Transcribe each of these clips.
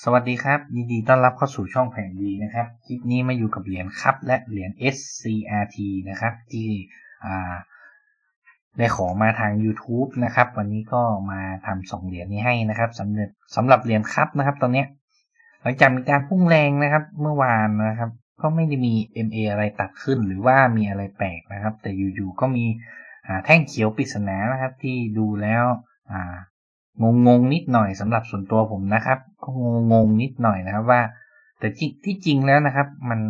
สวัสดีครับ ยินดีต้อนรับเข้าสู่ช่องแผงดีนะครับ คลิปนี้มาอยู่กับเหรียญครับและเหรียญ SCRT นะครับ ที่ได้ขอมาทาง YouTube นะครับ วันนี้ก็มาทำสองเหรียญนี้ให้นะครับสำหรับสำหรับเหรียญครับนะครับ ตอนนี้หลังจากมีการพุ่งแรงนะครับ เมื่อวานนะครับ ก็ไม่ได้มี MA อะไรตัดขึ้นหรือว่ามีอะไรแปลกนะครับ แต่อยู่ๆก็มีแท่งเขียวปริศนานะครับ ที่ดูแล้วงงงนิดหน่อยสำหรับส่วนตัวผมนะครับ ก็งงงนิดหน่อยนะครับว่า แต่ที่จริงแล้วนะครับ มัน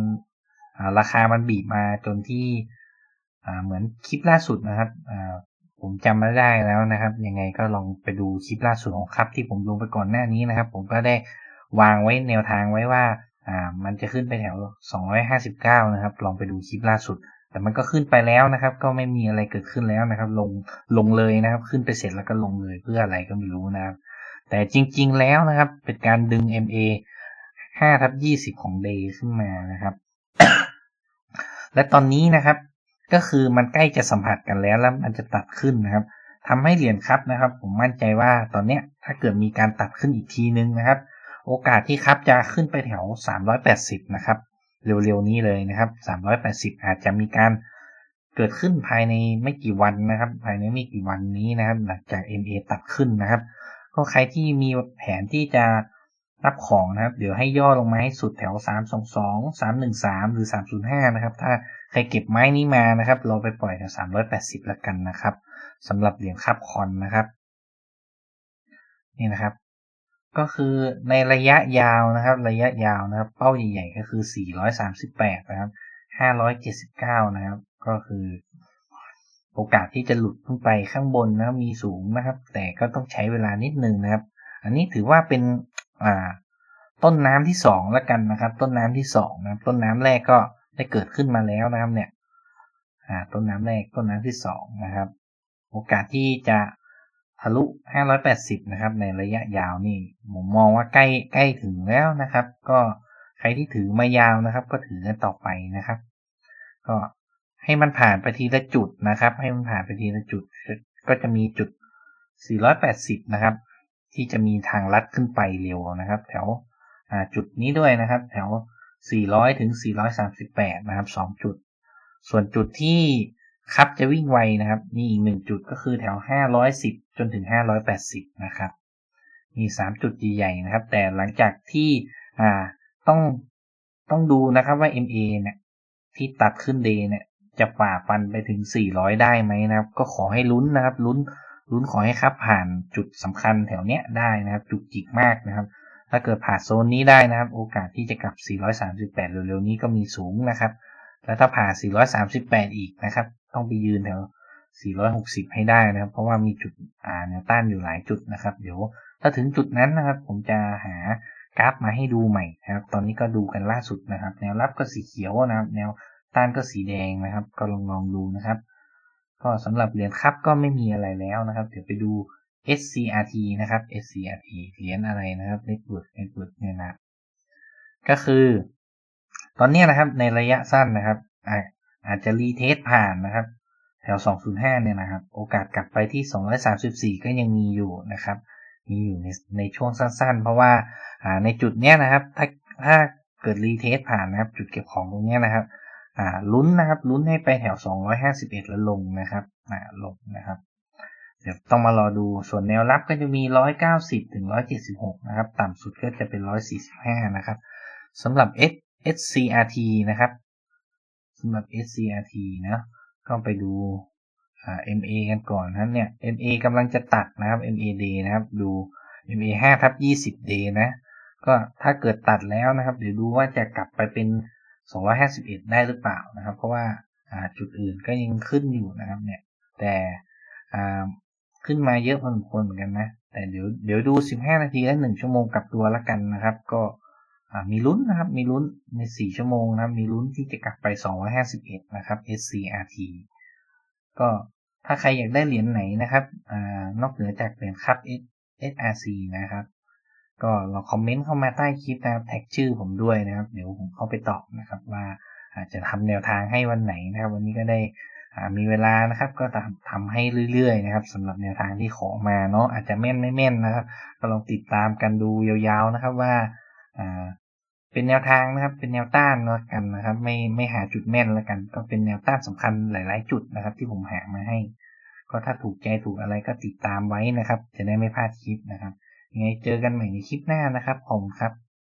ราคามันบีบมาจนที่เหมือนคลิปล่าสุดนะครับผมจำไม่ได้แล้วนะครับ ยังไงก็ลองไปดูคลิปล่าสุดของครับ ที่ผมลงไปก่อนหน้านี้นะครับ ผมก็ได้วางไว้แนวทางไว้ว่าอ่ามันจะขึ้นไปแถว 259 นะครับ ลองไปดูคลิปล่าสุด แต่มันก็ขึ้นไปแล้วนะครับ ก็ไม่มีอะไรเกิดขึ้นแล้วนะครับ ลงลงเลยนะครับ ขึ้นไปเสร็จแล้วก็ลงเลยเพื่ออะไรก็ไม่รู้นะครับ แต่จริงๆแล้วนะครับ เป็นการดึง MA 5ทับ20 ของ Day ขึ้นมานะครับ และตอนนี้นะครับ ก็คือมันใกล้จะสัมผัสกันแล้วแล้วมันจะตัดขึ้นนะครับทำให้เหรียญครับนะครับ ผมมั่นใจว่าตอนเนี้ยถ้าเกิดมีการตัดขึ้นอีกทีนึงนะครับ โอกาสที่ครับจะขึ้นไปแถว 380 นะครับ เร็วๆนี้เลยนะครับ 380 อาจจะมีการเกิดขึ้นภายในไม่กี่วันนะครับ ภายในไม่กี่วันนี้นะครับ หลังจาก MA ตัดขึ้นนะครับ ก็ใครที่มีแผนที่จะรับของนะครับ เดี๋ยวให้ย่อลงมาให้สุดแถว 322 313 หรือ 305 นะครับ ถ้าใครเก็บไม้นี้มานะครับ เราไปปล่อยแถว 380ละกันนะครับสำหรับเหรียญคับคอนนะครับ นี่นะครับ ก็คือในระยะยาวนะครับ ระยะยาวนะครับ เป้าใหญ่ๆก็คือ 438 นะครับ 579 นะครับ ก็คือ โอกาสที่จะหลุดขึ้นไปข้างบนนะครับมีสูงนะครับ แต่ก็ต้องใช้เวลานิดนึงนะครับ อันนี้ถือว่าเป็นอ่าต้นน้ำที่สองแล้วกันนะครับ ต้นน้ำที่สองนะครับ ต้นน้ำแรกก็ได้เกิดขึ้นมาแล้วนะครับเนี่ยอ่าต้นน้ำแรกต้นน้ำที่สองนะครับ โอกาสที่จะทะลุ 580 นะครับ ในระยะยาวนี่ผมมองว่าใกล้ใกล้ถึงแล้วนะครับ ก็ใครที่ถือมายาวนะครับ ก็ถือกันต่อไปนะครับ ก็ ให้มันผ่านไปทีละจุดนะครับ ให้มันผ่านไปทีละจุด ก็จะมีจุด 480 นะครับ ที่จะมีทางลัดขึ้นไปเร็วนะครับ แถวจุดนี้ด้วยนะครับ แถว 400 ถึง 438 นะครับ 2 จุด ส่วนจุดที่ครับจะวิ่งไวนะครับ มีอีกหนึ่งจุดก็คือแถว 510 จนถึง 580 นะครับ มี 3 จุดใหญ่ๆนะครับ แต่หลังจากที่ต้องต้องดูนะครับว่า MA เนี่ยที่ตัดขึ้น Day เนี่ย จะฝ่าฟันไปถึง 400 ได้ไหมนะครับ ก็ขอให้ลุ้นนะครับ ลุ้นลุ้นขอให้ครับผ่านจุดสำคัญแถวเนี้ยได้นะครับ จุกจิกมากนะครับ ถ้าเกิดผ่านโซนนี้ได้นะครับ โอกาสที่จะกลับ 438 เร็วๆนี้ก็มีสูงนะครับ แล้วถ้าผ่าน 438 อีกนะครับ ต้องไปยืนแถว 460 ให้ได้นะครับ เพราะว่ามีจุดอ่าแนวต้านอยู่หลายจุดนะครับ เดี๋ยวถ้าถึงจุดนั้นนะครับ ผมจะหากราฟมาให้ดูใหม่นะครับ ตอนนี้ก็ดูกันล่าสุดนะครับ แนวรับก็สีเขียวนะครับ แนว ต้านก็สีแดงนะครับ ก็ลองลองดูนะครับ ก็สำหรับเหรียญครับก็ไม่มีอะไรแล้วนะครับ เดี๋ยวไปดู SCRT นะครับ SCRT เหรียญอะไรนะครับ Network Network เนี่ยนะก็คือ ตอนนี้นะครับในระยะสั้นนะครับ อาจจะรีเทสผ่านนะครับ แถว 205 เนี่ยนะครับ โอกาสกลับไปที่ 234 ก็ยังมีอยู่นะครับ มีอยู่ในในช่วงสั้น ๆ เพราะว่าในจุดเนี้ยนะครับ ถ้าถ้าเกิดรีเทสผ่านนะครับ จุดเก็บของตรงเนี้ยนะครับ ลุ้นนะครับลุ้นให้ไปแถว 251 แล้วลงนะครับลงนะครับ เดี๋ยวต้องมารอดูส่วนแนวรับก็จะมี 190 ถึง 176 นะครับ ต่ำสุดก็จะเป็น 145 นะครับสำหรับ S SCRT นะครับสำหรับ SCRT นะก็ไปดู MA กันก่อนนะเนี่ย MA กำลังจะตัดนะครับ MAD นะครับ ดู MA 5ทับ20 day นะ ก็ถ้าเกิดตัดแล้วนะครับ เดี๋ยวดูว่าจะกลับไปเป็น 251 ได้หรือเปล่านะครับ เพราะว่าจุดอื่นก็ยังขึ้นอยู่นะครับเนี่ย แต่ขึ้นมาเยอะพอสมควรเหมือนกันนะ แต่เดี๋ยวเดี๋ยวดู 15 นาทีและ1ชั่วโมงกับตัวละกันนะครับ ก็มีลุ้นนะครับ มีลุ้นใน 4 ชั่วโมงนะครับ มีลุ้นที่จะกลับไป 251 นะครับ SCRT ก็ถ้าใครอยากได้เหรียญไหนนะครับอนอกเหนือจากเหรียญครับ SRC นะครับ ก็ลองคอมเมนต์เข้ามาใต้คลิปนะครับแท็กชื่อผมด้วยนะครับ เดี๋ยวผมเข้าไปตอบนะครับ ว่าอาจจะทำแนวทางให้วันไหนนะครับ วันนี้ก็ได้มีเวลานะครับ ก็ทำทำให้เรื่อยๆนะครับสำหรับแนวทางที่ขอมาเนาะอาจจะแม่นไม่แม่นนะครับ ก็ลองติดตามกันดูยาวๆนะครับว่าเป็นแนวทางนะครับ เป็นแนวต้านแล้วกันนะครับ ไม่ไม่หาจุดแม่นแล้วกัน ก็เป็นแนวต้านสำคัญหลาย ๆ จุดนะครับ ที่ผมหามาให้ ก็ถ้าถูกใจถูกอะไรก็ติดตามไว้นะครับ จะได้ไม่พลาดคลิปนะครับ ไงเจอกันใหม่ในคลิปหน้านะครับผมครับ